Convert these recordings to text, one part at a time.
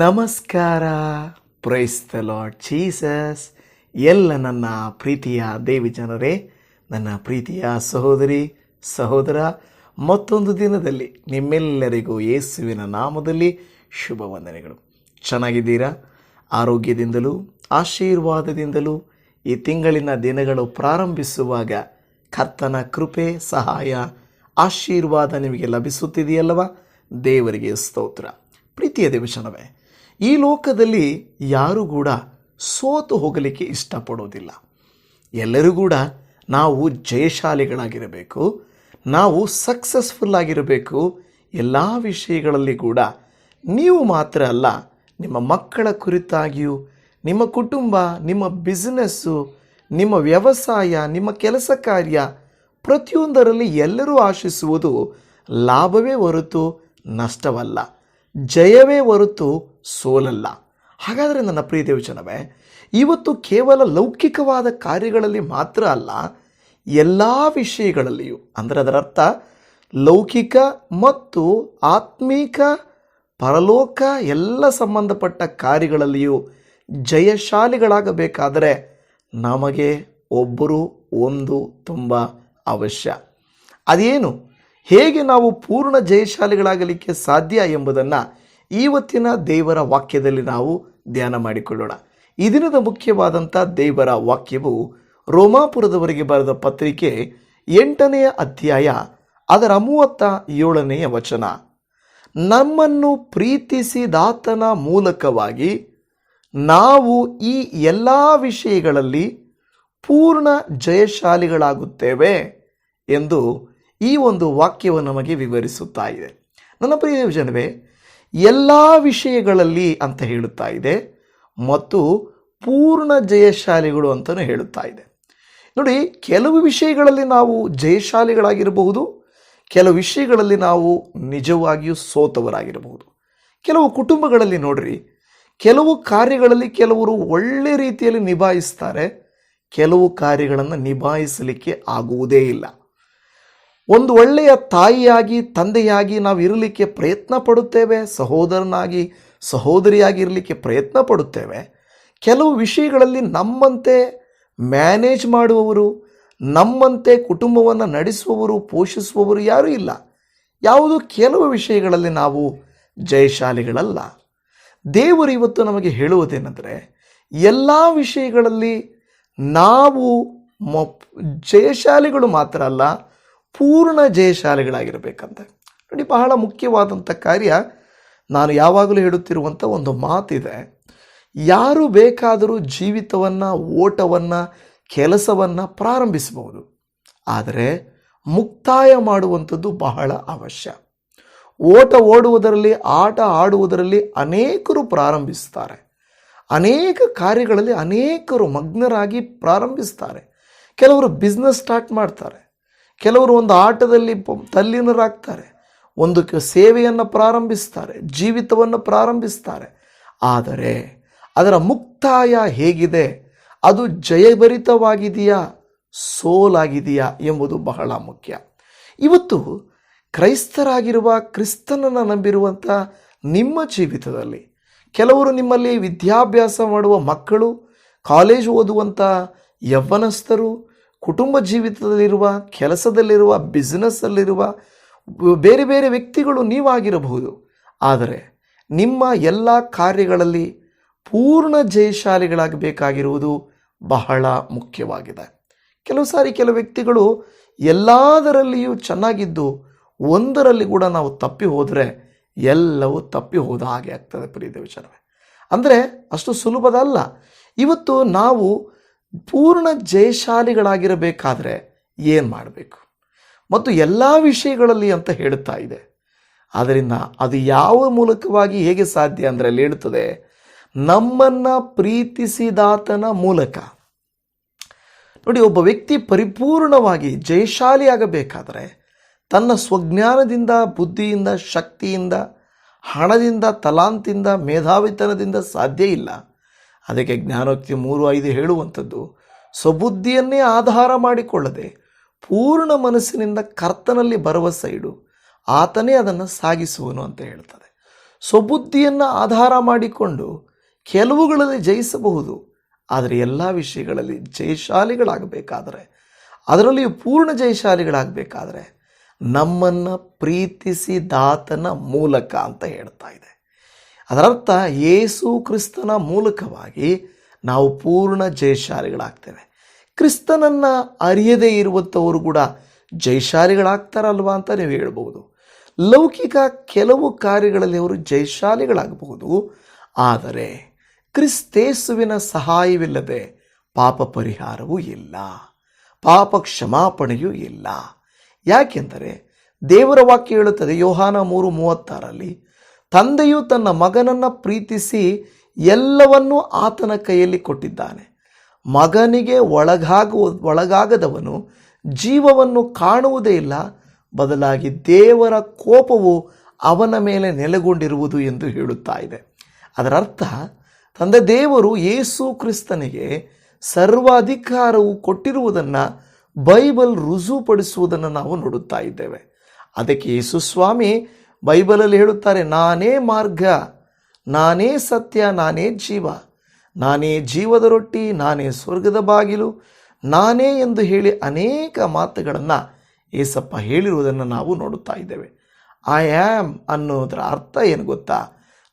ನಮಸ್ಕಾರ. Price the lord Jesus ಎಲ್ಲ ನನ್ನ ಪ್ರೀತಿಯ ದೇವಿ ಜನರೇ, ನನ್ನ ಪ್ರೀತಿಯ ಸಹೋದರಿ, ಸಹೋದರ, ಮತ್ತೊಂದು ದಿನದಲ್ಲಿ ನಿಮ್ಮೆಲ್ಲರಿಗೂ ಯೇಸುವಿನ ನಾಮದಲ್ಲಿ ಶುಭ ವಂದನೆಗಳು. ಚೆನ್ನಾಗಿದ್ದೀರಾ? ಆರೋಗ್ಯದಿಂದಲೂ, ಆಶೀರ್ವಾದದಿಂದಲೂ ಈ ತಿಂಗಳಿನ ದಿನಗಳು ಪ್ರಾರಂಭಿಸುವಾಗ ಕರ್ತನ ಕೃಪೆ, ಸಹಾಯ, ಆಶೀರ್ವಾದ ನಿಮಗೆ ಲಭಿಸುತ್ತಿದೆಯಲ್ಲವ? ದೇವರಿಗೆ ಸ್ತೋತ್ರ. ಪ್ರೀತಿಯ ದೇವಚನವೇ ಈ ಲೋಕದಲ್ಲಿ ಯಾರೂ ಕೂಡ ಸೋತು ಹೋಗಲಿಕ್ಕೆ ಇಷ್ಟಪಡೋದಿಲ್ಲ. ಎಲ್ಲರೂ ಕೂಡ ನಾವು ಜಯಶಾಲಿಗಳಾಗಿರಬೇಕು, ನಾವು ಸಕ್ಸಸ್ಫುಲ್ ಆಗಿರಬೇಕು. ಎಲ್ಲ ವಿಷಯಗಳಲ್ಲಿ ಕೂಡ ನೀವು ಮಾತ್ರ ಅಲ್ಲ, ನಿಮ್ಮ ಮಕ್ಕಳ ಕುರಿತಾಗಿಯೂ, ನಿಮ್ಮ ಕುಟುಂಬ, ನಿಮ್ಮ ಬಿಸ್ನೆಸ್ಸು ನಿಮ್ಮ ವ್ಯವಸಾಯ, ನಿಮ್ಮ ಕೆಲಸ ಕಾರ್ಯ ಪ್ರತಿಯೊಂದರಲ್ಲಿ ಎಲ್ಲರೂ ಆಶಿಸುವುದು ಲಾಭವೇ ಹೊರತು ನಷ್ಟವಲ್ಲ. ಜಯವೇ ಹೊರತು ಸೋಲಲ್ಲ. ಹಾಗಾದರೆ ನನ್ನ ಪ್ರಿಯ ದೇವಚನವೇ ಇವತ್ತು ಕೇವಲ ಲೌಕಿಕವಾದ ಕಾರ್ಯಗಳಲ್ಲಿ ಮಾತ್ರ ಅಲ್ಲ, ಎಲ್ಲ ವಿಷಯಗಳಲ್ಲಿಯೂ, ಅಂದರೆ ಅದರ ಅರ್ಥ, ಲೌಕಿಕ ಮತ್ತು ಆತ್ಮೀಕ, ಪರಲೋಕ ಎಲ್ಲ ಸಂಬಂಧಪಟ್ಟ ಕಾರ್ಯಗಳಲ್ಲಿಯೂ ಜಯಶಾಲಿಗಳಾಗಬೇಕಾದರೆ ನಮಗೆ ಒಬ್ಬರು ಒಂದು ತುಂಬ ಅವಶ್ಯ. ಅದೇನು? ಹೇಗೆ ನಾವು ಪೂರ್ಣ ಜಯಶಾಲಿಗಳಾಗಲಿಕ್ಕೆ ಸಾಧ್ಯ ಎಂಬುದನ್ನು ಇವತ್ತಿನ ದೇವರ ವಾಕ್ಯದಲ್ಲಿ ನಾವು ಧ್ಯಾನ ಮಾಡಿಕೊಳ್ಳೋಣ. ಈ ದಿನದ ಮುಖ್ಯವಾದಂಥ ದೇವರ ವಾಕ್ಯವು ರೋಮಾಪುರದವರಿಗೆ ಬರೆದ ಪತ್ರಿಕೆ ಎಂಟನೆಯ ಅಧ್ಯಾಯ ಅದರ ಮೂವತ್ತ ಏಳನೆಯ ವಚನ. ನಮ್ಮನ್ನು ಪ್ರೀತಿಸಿದಾತನ ಮೂಲಕವಾಗಿ ನಾವು ಈ ಎಲ್ಲ ವಿಷಯಗಳಲ್ಲಿ ಪೂರ್ಣ ಜಯಶಾಲಿಗಳಾಗುತ್ತೇವೆ ಎಂದು ಈ ಒಂದು ವಾಕ್ಯವು ನಮಗೆ ವಿವರಿಸುತ್ತಾ ಇದೆ. ನನ್ನ ಪ್ರಿಯ ಜನವೇ ಎಲ್ಲ ವಿಷಯಗಳಲ್ಲಿ ಅಂತ ಹೇಳುತ್ತಾ ಇದೆ. ಮತ್ತು ಪೂರ್ಣ ಜಯಶಾಲಿಗಳು ಅಂತಲೂ ಹೇಳುತ್ತಾ ಇದೆ. ನೋಡಿ, ಕೆಲವು ವಿಷಯಗಳಲ್ಲಿ ನಾವು ಜಯಶಾಲಿಗಳಾಗಿರಬಹುದು, ಕೆಲವು ವಿಷಯಗಳಲ್ಲಿ ನಾವು ನಿಜವಾಗಿಯೂ ಸೋತವರಾಗಿರಬಹುದು. ಕೆಲವು ಕುಟುಂಬಗಳಲ್ಲಿ ನೋಡ್ರಿ, ಕೆಲವು ಕಾರ್ಯಗಳಲ್ಲಿ ಕೆಲವರು ಒಳ್ಳೆ ರೀತಿಯಲ್ಲಿ ನಿಭಾಯಿಸ್ತಾರೆ, ಕೆಲವು ಕಾರ್ಯಗಳನ್ನು ನಿಭಾಯಿಸಲಿಕ್ಕೆ ಆಗುವುದೇ ಇಲ್ಲ. ಒಂದು ಒಳ್ಳೆಯ ತಾಯಿಯಾಗಿ, ತಂದೆಯಾಗಿ ನಾವು ಇರಲಿಕ್ಕೆ ಪ್ರಯತ್ನ ಪಡುತ್ತೇವೆ, ಸಹೋದರನಾಗಿ, ಸಹೋದರಿಯಾಗಿ ಇರಲಿಕ್ಕೆ ಪ್ರಯತ್ನ ಪಡುತ್ತೇವೆ. ಕೆಲವು ವಿಷಯಗಳಲ್ಲಿ ನಮ್ಮಂತೆ ಮ್ಯಾನೇಜ್ ಮಾಡುವವರು, ನಮ್ಮಂತೆ ಕುಟುಂಬವನ್ನು ನಡೆಸುವವರು, ಪೋಷಿಸುವವರು ಯಾರೂ ಇಲ್ಲ. ಯಾವುದು ಕೆಲವು ವಿಷಯಗಳಲ್ಲಿ ನಾವು ಜಯಶಾಲಿಗಳಲ್ಲ. ದೇವರು ಇವತ್ತು ನಮಗೆ ಹೇಳುವುದೇನೆಂದರೆ, ಎಲ್ಲ ವಿಷಯಗಳಲ್ಲಿ ನಾವು ಮ ಜಯಶಾಲಿಗಳು ಮಾತ್ರ ಅಲ್ಲ ಪೂರ್ಣ ಜಯಶಾಲಿಗಳಾಗಿರಬೇಕಂತ. ನೋಡಿ, ಬಹಳ ಮುಖ್ಯವಾದಂಥ ಕಾರ್ಯ ನಾನು ಯಾವಾಗಲೂ ಹೇಳುತ್ತಿರುವಂಥ ಒಂದು ಮಾತಿದೆ. ಯಾರು ಬೇಕಾದರೂ ಜೀವಿತವನ್ನು, ಓಟವನ್ನು, ಕೆಲಸವನ್ನು ಪ್ರಾರಂಭಿಸಬಹುದು. ಆದರೆ ಮುಕ್ತಾಯ ಮಾಡುವಂಥದ್ದು ಬಹಳ ಅವಶ್ಯ. ಓಟ ಓಡುವುದರಲ್ಲಿ, ಆಟ ಆಡುವುದರಲ್ಲಿ ಅನೇಕರು ಪ್ರಾರಂಭಿಸ್ತಾರೆ. ಅನೇಕ ಕಾರ್ಯಗಳಲ್ಲಿ ಅನೇಕರು ಮಗ್ನರಾಗಿ ಪ್ರಾರಂಭಿಸ್ತಾರೆ. ಕೆಲವರು ಬಿಸ್ನೆಸ್ ಸ್ಟಾರ್ಟ್ ಮಾಡ್ತಾರೆ. ಕೆಲವರು ಒಂದು ಆಟದಲ್ಲಿ ತಲ್ಲೀನರಾಗ್ತಾರೆ, ಒಂದು ಸೇವೆಯನ್ನು ಪ್ರಾರಂಭಿಸ್ತಾರೆ, ಜೀವಿತವನ್ನು ಪ್ರಾರಂಭಿಸ್ತಾರೆ. ಆದರೆ ಅದರ ಮುಕ್ತಾಯ ಹೇಗಿದೆ? ಅದು ಜಯಭರಿತವಾಗಿದೆಯಾ? ಸೋಲಾಗಿದೆಯಾ ಎಂಬುದು ಬಹಳ ಮುಖ್ಯ. ಇವತ್ತು ಕ್ರೈಸ್ತರಾಗಿರುವ ಕ್ರಿಸ್ತನನ್ನು ನಂಬಿರುವಂಥ ನಿಮ್ಮ ಜೀವಿತದಲ್ಲಿ ಕೆಲವರು ನಿಮ್ಮಲ್ಲಿ ವಿದ್ಯಾಭ್ಯಾಸ ಮಾಡುವ ಮಕ್ಕಳು, ಕಾಲೇಜು ಓದುವಂಥ ಯವ್ವನಸ್ಥರು ಕುಟುಂಬ ಜೀವಿತದಲ್ಲಿರುವ, ಕೆಲಸದಲ್ಲಿರುವ ಬಿಸ್ನೆಸ್ಸಲ್ಲಿರುವ ಬೇರೆ ಬೇರೆ ವ್ಯಕ್ತಿಗಳು ನೀವಾಗಿರಬಹುದು. ಆದರೆ ನಿಮ್ಮ ಎಲ್ಲ ಕಾರ್ಯಗಳಲ್ಲಿ ಪೂರ್ಣ ಜಯಶಾಲಿಗಳಾಗಬೇಕಾಗಿರುವುದು ಬಹಳ ಮುಖ್ಯವಾಗಿದೆ. ಕೆಲವು ಸಾರಿ ಕೆಲವು ವ್ಯಕ್ತಿಗಳು ಎಲ್ಲದರಲ್ಲಿಯೂ ಚೆನ್ನಾಗಿದ್ದು ಒಂದರಲ್ಲಿ ಕೂಡ ನಾವು ತಪ್ಪಿ ಹೋದರೆ ಎಲ್ಲವೂ ತಪ್ಪಿ ಹೋದ ಹಾಗೆ ಆಗ್ತದೆ ಪ್ರೀತಿ ವಿಚಾರವೇ ಅಂದರೆ ಅಷ್ಟು ಸುಲಭದ ಅಲ್ಲ. ಇವತ್ತು ನಾವು ಪೂರ್ಣ ಜಯಶಾಲಿಗಳಾಗಿರಬೇಕಾದ್ರೆ ಏನು ಮಾಡಬೇಕು? ಮತ್ತು ಎಲ್ಲ ವಿಷಯಗಳಲ್ಲಿ ಅಂತ ಹೇಳುತ್ತಾ ಇದೆ. ಆದ್ದರಿಂದ ಅದು ಯಾವ ಮೂಲಕವಾಗಿ ಹೇಗೆ ಸಾಧ್ಯ ಅಂದರೆ ಅಲ್ಲಿ ಹೇಳುತ್ತದೆ. ನಮ್ಮನ್ನು ಪ್ರೀತಿಸಿದಾತನ ಮೂಲಕ. ನೋಡಿ, ಒಬ್ಬ ವ್ಯಕ್ತಿ ಪರಿಪೂರ್ಣವಾಗಿ ಜಯಶಾಲಿಯಾಗಬೇಕಾದರೆ ತನ್ನ ಸ್ವಜ್ಞಾನದಿಂದ, ಬುದ್ಧಿಯಿಂದ, ಶಕ್ತಿಯಿಂದ, ಹಣದಿಂದ, ತಲಾಂತಿಂದ, ಮೇಧಾವಿತನದಿಂದ ಸಾಧ್ಯ ಇಲ್ಲ. ಅದಕ್ಕೆ ಜ್ಞಾನೋಕ್ತಿ ಮೂರು ಐದು ಹೇಳುವಂಥದ್ದು, ಸ್ವಬುದ್ಧಿಯನ್ನೇ ಆಧಾರ ಮಾಡಿಕೊಳ್ಳದೆ ಪೂರ್ಣ ಮನಸ್ಸಿನಿಂದ ಕರ್ತನಲ್ಲಿ ಬರುವ ಸೈಡು ಆತನೇ ಅದನ್ನು ಸಾಗಿಸುವನು ಅಂತ ಹೇಳ್ತದೆ. ಸ್ವಬುದ್ಧಿಯನ್ನು ಆಧಾರ ಮಾಡಿಕೊಂಡು ಕೆಲವುಗಳಲ್ಲಿ ಜಯಿಸಬಹುದು, ಆದರೆ ಎಲ್ಲ ವಿಷಯಗಳಲ್ಲಿ ಜಯಶಾಲಿಗಳಾಗಬೇಕಾದರೆ, ಅದರಲ್ಲಿಯೂ ಪೂರ್ಣ ಜಯಶಾಲಿಗಳಾಗಬೇಕಾದರೆ ನಮ್ಮನ್ನು ಪ್ರೀತಿಸಿದಾತನ ಮೂಲಕ ಅಂತ ಹೇಳ್ತಾ ಇದೆ. ಅದರರ್ಥ ಯೇಸು ಕ್ರಿಸ್ತನ ಮೂಲಕವಾಗಿ ನಾವು ಪೂರ್ಣ ಜಯಶಾಲಿಗಳಾಗ್ತೇವೆ. ಕ್ರಿಸ್ತನನ್ನು ಅರಿಯದೇ ಇರುವಂಥವರು ಕೂಡ ಜಯಶಾಲಿಗಳಾಗ್ತಾರಲ್ವಾ ಅಂತ ನೀವು ಹೇಳ್ಬೋದು ಲೌಕಿಕ ಕೆಲವು ಕಾರ್ಯಗಳಲ್ಲಿ ಅವರು ಜಯಶಾಲಿಗಳಾಗಬಹುದು. ಆದರೆ ಕ್ರಿಸ್ತೇಸುವಿನ ಸಹಾಯವಿಲ್ಲದೆ ಪಾಪ ಪರಿಹಾರವೂ ಇಲ್ಲ. ಪಾಪ ಕ್ಷಮಾಪಣೆಯೂ ಇಲ್ಲ. ಯಾಕೆಂದರೆ ದೇವರ ವಾಕ್ಯ ಹೇಳುತ್ತದೆ ಯೋಹಾನ ಮೂರು ಮೂವತ್ತಾರಲ್ಲಿ ತಂದೆಯು ತನ್ನ ಮಗನನ್ನು ಪ್ರೀತಿಸಿ ಎಲ್ಲವನ್ನೂ ಆತನ ಕೈಯಲ್ಲಿ ಕೊಟ್ಟಿದ್ದಾನೆ. ಮಗನಿಗೆ ಒಳಗಾಗುವ ಒಳಗಾಗದವನು ಜೀವವನ್ನು ಕಾಣುವುದೇ ಇಲ್ಲ. ಬದಲಾಗಿ ದೇವರ ಕೋಪವು ಅವನ ಮೇಲೆ ನೆಲೆಗೊಂಡಿರುವುದು ಎಂದು ಹೇಳುತ್ತಾ ಇದೆ. ಅದರರ್ಥ, ತಂದೆ ದೇವರು ಯೇಸು ಕ್ರಿಸ್ತನಿಗೆ ಸರ್ವಾಧಿಕಾರವು ಕೊಟ್ಟಿರುವುದನ್ನು ಬೈಬಲ್ ರುಜುಪಡಿಸುವುದನ್ನು ನಾವು ನೋಡುತ್ತಾ ಇದ್ದೇವೆ. ಅದಕ್ಕೆ ಯೇಸು ಸ್ವಾಮಿ ಬೈಬಲಲ್ಲಿ ಹೇಳುತ್ತಾರೆ, ನಾನೇ ಮಾರ್ಗ, ನಾನೇ ಸತ್ಯ, ನಾನೇ ಜೀವ, ನಾನೇ ಜೀವದ ರೊಟ್ಟಿ, ನಾನೇ ಸ್ವರ್ಗದ ಬಾಗಿಲು, ನಾನೇ ಎಂದು ಹೇಳಿ ಅನೇಕ ಮಾತುಗಳನ್ನು ಏಸಪ್ಪ ಹೇಳಿರುವುದನ್ನು ನಾವು ನೋಡುತ್ತಾ ಇದ್ದೇವೆ. ಐ ಆ್ಯಮ್ ಅನ್ನೋದರ ಅರ್ಥ ಏನು ಗೊತ್ತಾ?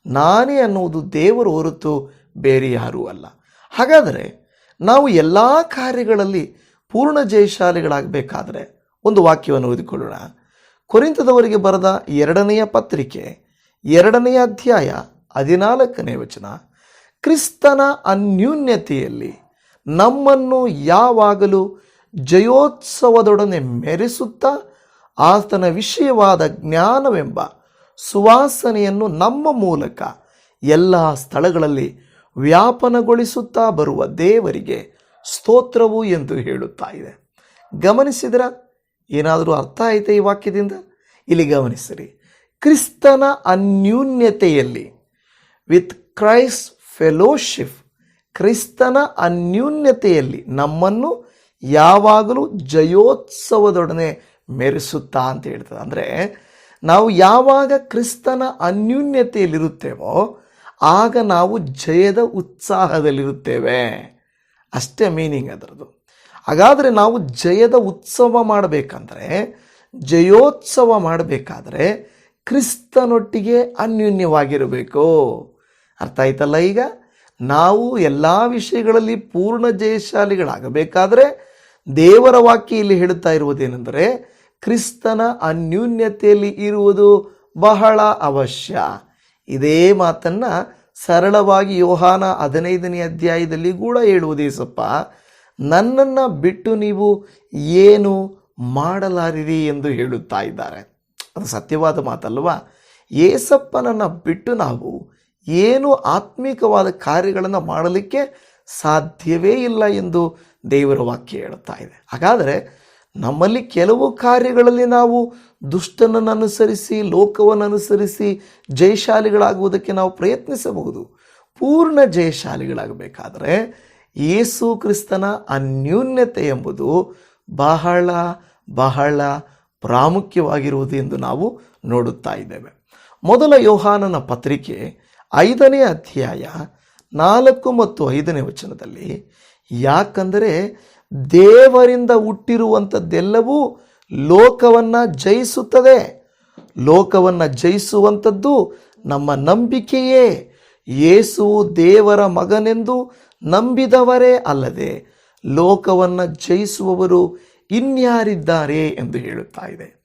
ನಾನೇ ಅನ್ನುವುದು ದೇವರು ಹೊರತು ಬೇರೆ ಯಾರೂ ಅಲ್ಲ. ಹಾಗಾದರೆ ನಾವು ಎಲ್ಲ ಕಾರ್ಯಗಳಲ್ಲಿ ಪೂರ್ಣ ಜಯಶಾಲಿಗಳಾಗಬೇಕಾದರೆ ಒಂದು ವಾಕ್ಯವನ್ನು ಓದಿಕೊಳ್ಳೋಣ. ಕೊರಿಂತದವರಿಗೆ ಬರೆದ ಎರಡನೆಯ ಪತ್ರಿಕೆ, ಎರಡನೆಯ ಅಧ್ಯಾಯ ಹದಿನಾಲ್ಕನೇ ವಚನ. ಕ್ರಿಸ್ತನ ಅನ್ಯೂನ್ಯತೆಯಲ್ಲಿ ನಮ್ಮನ್ನು ಯಾವಾಗಲೂ ಜಯೋತ್ಸವದೊಡನೆ ಮೆರೆಸುತ್ತಾ ಆತನ ವಿಷಯವಾದ ಜ್ಞಾನವೆಂಬ ಸುವಾಸನೆಯನ್ನು ನಮ್ಮ ಮೂಲಕ ಎಲ್ಲ ಸ್ಥಳಗಳಲ್ಲಿ ವ್ಯಾಪನಗೊಳಿಸುತ್ತಾ ಬರುವ ದೇವರಿಗೆ ಸ್ತೋತ್ರವು ಎಂದು ಹೇಳುತ್ತಾ ಇದೆ. ಗಮನಿಸಿದ್ರ? ಏನಾದರೂ ಅರ್ಥ ಆಯಿತಾ ಈ ವಾಕ್ಯದಿಂದ? ಇಲ್ಲಿ ಗಮನಿಸಿರಿ. ಕ್ರಿಸ್ತನ ಅನ್ಯೂನ್ಯತೆಯಲ್ಲಿ ವಿತ್ ಕ್ರೈಸ್ ಫೆಲೋಶಿಪ್ ಕ್ರಿಸ್ತನ ಅನ್ಯೂನ್ಯತೆಯಲ್ಲಿ ನಮ್ಮನ್ನು ಯಾವಾಗಲೂ ಜಯೋತ್ಸವದೊಡನೆ ಮೆರೆಸುತ್ತಾ ಅಂತ ಹೇಳ್ತದೆ. ಅಂದರೆ ನಾವು ಯಾವಾಗ ಕ್ರಿಸ್ತನ ಅನ್ಯೂನ್ಯತೆಯಲ್ಲಿರುತ್ತೇವೋ, ಆಗ ನಾವು ಜಯದ ಉತ್ಸಾಹದಲ್ಲಿರುತ್ತೇವೆ. ಅಷ್ಟೇ ಮೀನಿಂಗ್ ಅದರದ್ದು. ಹಾಗಾದರೆ ನಾವು ಜಯದ ಉತ್ಸವ ಮಾಡಬೇಕಂದ್ರೆ, ಜಯೋತ್ಸವ ಮಾಡಬೇಕಾದ್ರೆ ಕ್ರಿಸ್ತನೊಟ್ಟಿಗೆ ಅನ್ಯೂನ್ಯವಾಗಿರಬೇಕು. ಅರ್ಥ ಆಯ್ತಲ್ಲ ಈಗ? ನಾವು ಎಲ್ಲ ವಿಷಯಗಳಲ್ಲಿ ಪೂರ್ಣ ಜಯಶಾಲಿಗಳಾಗಬೇಕಾದ್ರೆ ದೇವರ ವಾಕ್ಯ ಇಲ್ಲಿ ಹೇಳುತ್ತಾ ಇರುವುದೇನೆಂದರೆ, ಕ್ರಿಸ್ತನ ಅನ್ಯೂನ್ಯತೆಯಲ್ಲಿ ಇರುವುದು ಬಹಳ ಅವಶ್ಯ. ಇದೇ ಮಾತನ್ನು ಸರಳವಾಗಿ ಯೋಹಾನ ಹದಿನೈದನೇ ಅಧ್ಯಾಯದಲ್ಲಿ ಕೂಡ ಹೇಳುವುದೇಸಪ್ಪ. ನನ್ನನ್ನು ಬಿಟ್ಟು ನೀವು ಏನು ಮಾಡಲಾರಿರಿ ಎಂದು ಹೇಳುತ್ತಾ ಇದ್ದಾರೆ. ಅದು ಸತ್ಯವಾದ ಮಾತಲ್ವಾ? ಏಸಪ್ಪನನ್ನು ಬಿಟ್ಟು ನಾವು ಏನು ಆತ್ಮಿಕವಾದ ಕಾರ್ಯಗಳನ್ನು ಮಾಡಲಿಕ್ಕೆ ಸಾಧ್ಯವೇ ಇಲ್ಲ ಎಂದು ದೇವರ ವಾಕ್ಯ ಹೇಳುತ್ತಾ ಇದೆ. ಹಾಗಾದರೆ ನಮ್ಮಲ್ಲಿ ಕೆಲವು ಕಾರ್ಯಗಳಲ್ಲಿ ನಾವು ದುಷ್ಟನನ್ನು ಅನುಸರಿಸಿ ಲೋಕವನ್ನು ಅನುಸರಿಸಿ ಜಯಶಾಲಿಗಳಾಗುವುದಕ್ಕೆ ನಾವು ಪ್ರಯತ್ನಿಸಬಹುದು. ಪೂರ್ಣ ಜಯಶಾಲಿಗಳಾಗಬೇಕಾದರೆ ಯೇಸು ಕ್ರಿಸ್ತನ ಅನ್ಯೂನ್ಯತೆ ಎಂಬುದು ಬಹಳ ಬಹಳ ಪ್ರಾಮುಖ್ಯವಾಗಿರುವುದು ಎಂದು ನಾವು ನೋಡುತ್ತಾ ಇದ್ದೇವೆ. ಮೊದಲ ಯೋಹಾನನ ಪತ್ರಿಕೆ ಐದನೇ ಅಧ್ಯಾಯ ನಾಲ್ಕು ಮತ್ತು ಐದನೇ ವಚನದಲ್ಲಿ, ಯಾಕಂದರೆ ದೇವರಿಂದ ಹುಟ್ಟಿರುವಂಥದ್ದೆಲ್ಲವೂ ಲೋಕವನ್ನು ಜಯಿಸುತ್ತದೆ. ಲೋಕವನ್ನು ಜಯಿಸುವಂಥದ್ದು ನಮ್ಮ ನಂಬಿಕೆಯೇ. ಯೇಸು ದೇವರ ಮಗನೆಂದು ನಂಬಿದವರೇ ಅಲ್ಲದೆ ಲೋಕವನ್ನು ಜಯಿಸುವವರು ಇನ್ಯಾರಿದ್ದಾರೆ ಎಂದು ಹೇಳುತ್ತಾ ಇದೆ.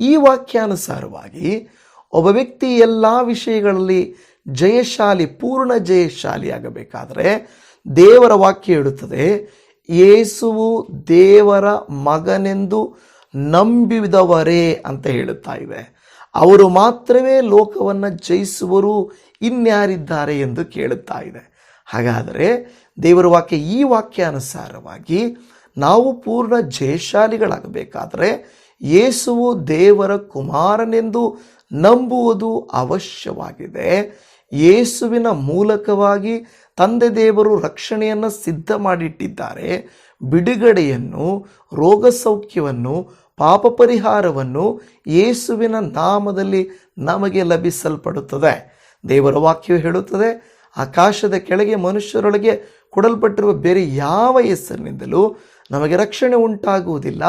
ಈ ವಾಕ್ಯಾನುಸಾರವಾಗಿ ಒಬ್ಬ ವ್ಯಕ್ತಿ ಎಲ್ಲ ವಿಷಯಗಳಲ್ಲಿ ಜಯಶಾಲಿ, ಪೂರ್ಣ ಜಯಶಾಲಿಯಾಗಬೇಕಾದರೆ ದೇವರ ವಾಕ್ಯ ಹೇಳುತ್ತದೆ, ಯೇಸುವು ದೇವರ ಮಗನೆಂದು ನಂಬಿದವರೇ ಅಂತ ಹೇಳುತ್ತಾ ಇದೆ. ಅವರು ಮಾತ್ರವೇ ಲೋಕವನ್ನು ಜಯಿಸುವರು ಇನ್ಯಾರಿದ್ದಾರೆ ಎಂದು ಕೇಳುತ್ತಾ ಇದೆ. ಹಾಗಾದರೆ ದೇವರ ವಾಕ್ಯ ಈ ವಾಕ್ಯಾನುಸಾರವಾಗಿ ನಾವು ಪೂರ್ಣ ಜಯಶಾಲಿಗಳಾಗಬೇಕಾದರೆ ಯೇಸುವು ದೇವರ ಕುಮಾರನೆಂದು ನಂಬುವುದು ಅವಶ್ಯವಾಗಿದೆ. ಯೇಸುವಿನ ಮೂಲಕವಾಗಿ ತಂದೆ ದೇವರು ರಕ್ಷಣೆಯನ್ನು ಸಿದ್ಧ ಮಾಡಿಟ್ಟಿದ್ದಾರೆ. ಬಿಡುಗಡೆಯನ್ನು ರೋಗ ಸೌಖ್ಯವನ್ನು ಪಾಪ ಪರಿಹಾರವನ್ನು ಯೇಸುವಿನ ನಾಮದಲ್ಲಿ ನಮಗೆ ಲಭಿಸಲ್ಪಡುತ್ತದೆ. ದೇವರ ವಾಕ್ಯವು ಹೇಳುತ್ತದೆ ಆಕಾಶದ ಕೆಳಗೆ ಮನುಷ್ಯರೊಳಗೆ ಕೊಡಲ್ಪಟ್ಟಿರುವ ಬೇರೆ ಯಾವ ಹೆಸರಿನಿಂದಲೂ ನಮಗೆ ರಕ್ಷಣೆ ಉಂಟಾಗುವುದಿಲ್ಲ.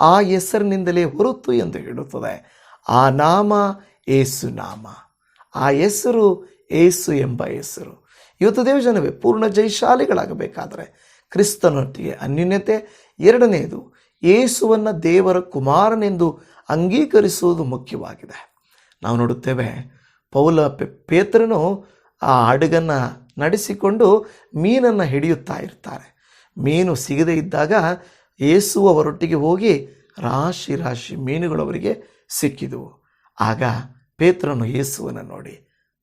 ಆ ಹೆಸರಿನಿಂದಲೇ ಹೊರತು ಎಂದು ಹೇಳುತ್ತದೆ. ಆ ನಾಮ ಏಸು ನಾಮ. ಆ ಹೆಸರು ಏಸು ಎಂಬ ಹೆಸರು. ಇವತ್ತು ದೇವಜನವೇ, ಪೂರ್ಣ ಜಯಶಾಲಿಗಳಾಗಬೇಕಾದರೆ ಕ್ರಿಸ್ತನೊಟ್ಟಿಗೆ ಅನ್ಯೂನ್ಯತೆ. ಎರಡನೆಯದು, ಏಸುವನ್ನು ದೇವರ ಕುಮಾರನೆಂದು ಅಂಗೀಕರಿಸುವುದು ಮುಖ್ಯವಾಗಿದೆ. ನಾವು ನೋಡುತ್ತೇವೆ, ಪೌಲ ಪೇತ್ರನು ಆ ಹಡಗನ್ನು ನಡೆಸಿಕೊಂಡು ಮೀನನ್ನು ಹಿಡಿಯುತ್ತಾ ಇರ್ತಾರೆ. ಮೀನು ಸಿಗದೇ ಇದ್ದಾಗ ಏಸುವವರೊಟ್ಟಿಗೆ ಹೋಗಿ ರಾಶಿ ರಾಶಿ ಮೀನುಗಳು ಅವರಿಗೆ ಸಿಕ್ಕಿದವು. ಆಗ ಪೇತ್ರನು ಯೇಸುವನ್ನು ನೋಡಿ,